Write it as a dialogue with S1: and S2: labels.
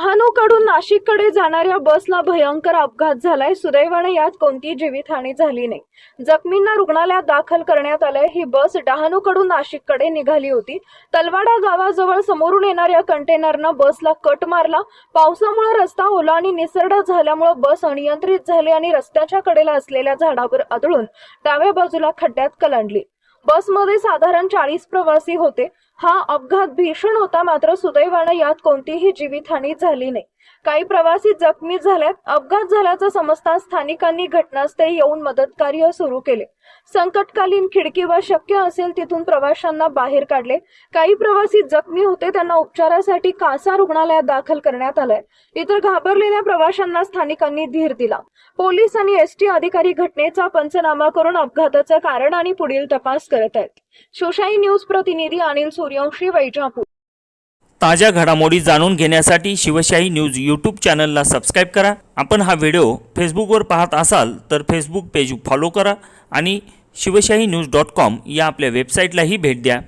S1: डहाणूकडून नाशिककडे जाणाऱ्या बसला भयंकर अपघात झालाय. सुदैवाने यात कोणतीही जीवितहानी झाली नाही. जखमींना रुग्णालयात दाखल करण्यात आलंय. ही बस डहाणूकडून नाशिककडे निघाली होती. तलवाडा गावाजवळ समोरून येणाऱ्या कंटेनरनं बसला कट मारला. पावसामुळे रस्ता ओला आणि निसरडा झाल्यामुळे बस अनियंत्रित झाली आणि रस्त्याच्या कडेला असलेल्या झाडावर आदळून डाव्या बाजूला खड्ड्यात कलांडली. बसमध्ये साधारण चाळीस प्रवासी होते. हा अपघात भीषण होता मात्र सुदैवानं यात कोणतीही जीवितहानी झाली नाही. काही प्रवासी जखमी झाल्यात. अपघात झाल्याचं समजता स्थानिकांनी घटनास्थळी येऊन मदत कार्य सुरू केले. संकटकालीन खिडकी व शक्य असेल तिथून प्रवाशांना बाहेर काढले. काही प्रवासी जखमी होते. त्यांना उपचारासाठी कासा रुग्णालयात दाखल करण्यात आलंय. इतर घाबरलेल्या प्रवाशांना स्थानिकांनी धीर दिला. पोलीस आणि एसटी अधिकारी घटनेचा पंचनामा करून अपघाताचं कारण आणि पुढील तपास करत आहेत. शिवशाही न्यूज प्रतिनिधी अनिल सूर्यवंशी वैजापूर.
S2: ताज्या घडामोडी जाणून घेण्यासाठी शिवशाही न्यूज यूट्यूब चॅनलला सबस्क्राईब करा. आपण हा व्हिडिओ फेसबुकवर पाहत असाल तर फेसबुक पेज फॉलो करा आणि शिवशाही न्यूज डॉट कॉम या आपल्या वेबसाईटलाही भेट द्या.